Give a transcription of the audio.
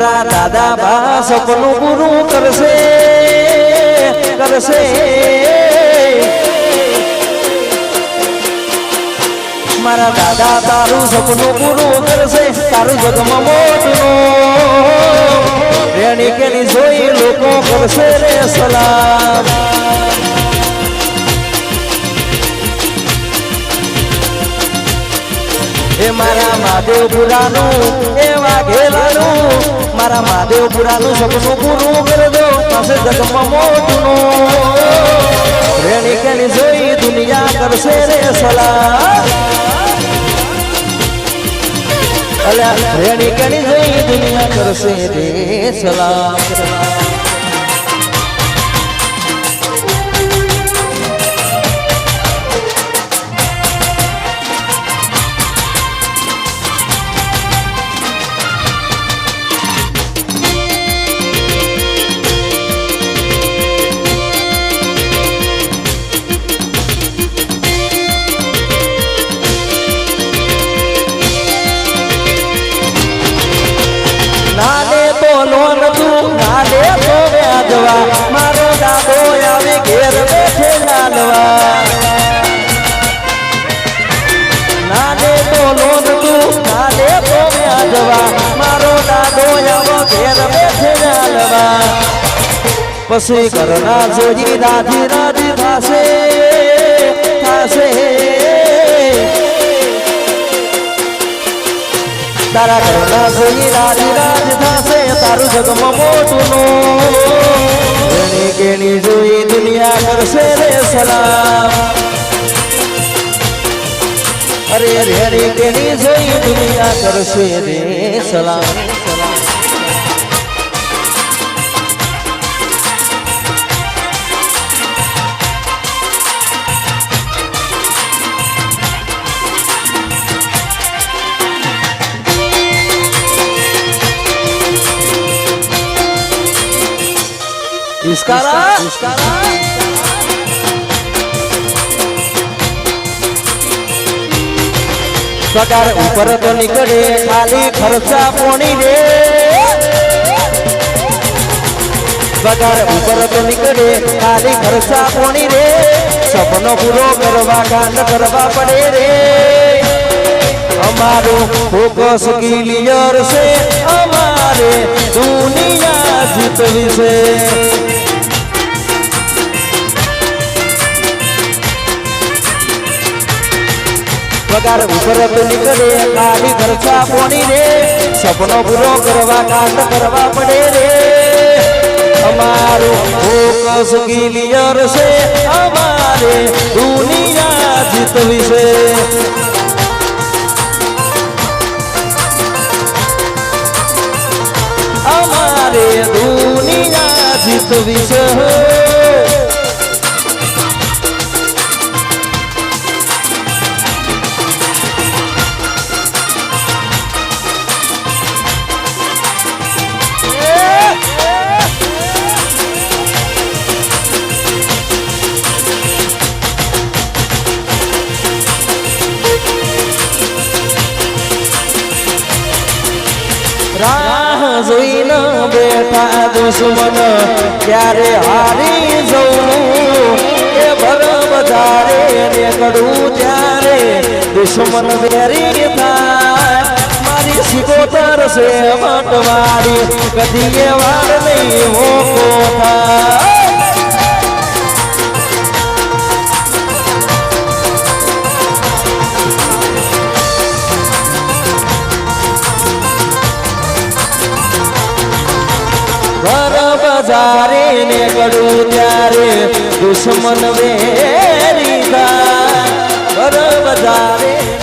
મારા દાદા બા સપનું પૂરું કરશે કરશે. મારા દાદા તારું સપનું પૂરું કરશે, તારું જગમાં મોટું રેણી કેની જોઈ લોકો કરશે રે સલામ. એ મારા મહાદેવપુરાનું, એ વાઘેલાનું મારા મહાદેવપુરાનું સપનું પૂરું કરજો પાસે જગમાં મોટું રેણી કેણી જોઈ દુનિયા કરશે રે અલ્યા, રેણી કેણી જોઈ દુનિયા કરશે રે સલામ વ્યાજવા મારો દાદો આવે ઘેર બેઠે લાલવા નાને તો લોન તું નાને તો વ્યાજવા. મારો દાદો આવો ઘેર બેઠે લાલવા પછી કરના જોજી રાજી રાજી થાશે થાશે. તારા કરના જોઈ રાજી રાજ થશે. તારું જગમાં મોટું નો. કેણી જોઈ દુનિયા કરશે રે સલામ. અરે રેણી કેણી જોઈ દુનિયા કરશે રે સલામ. ઇસ્કારા ઇસ્કારા પગાર ઉપર તો નીકળે, ખાલી ખર્ચા પોણી રે. પગાર ઉપર તો નીકળે, ખાલી ખર્ચા પોણી રે. સપનો પૂરો કરવા કાંડ કરવા પડે રે. અમારું ફોકસ ક્લિયર છે, અમારે દુનિયા જીતવી છે. પગાર ઉપર તો નીકળે ખાલી ખર્ચા પોણી રે. સપનો પૂરો કરવા, કાંડ કરવા પડે રે. અમારું ફોકસ ક્લિયર છે, અમારે દુનિયા જીતવી છે. અમારે દુનિયા જીતવી છે. જોઈને બેઠા દુશ્મન, ક્યારે હારી જવું? એ ભર વધારે નીકળું ત્યારે દુશ્મન વેરી થાય. મારી સિકોતર છે મટવાડી કદી વાર નહીં મોકો થાય. જ્યારે નીકળું ત્યારે દુશ્મન વેરી થાય. બરાબર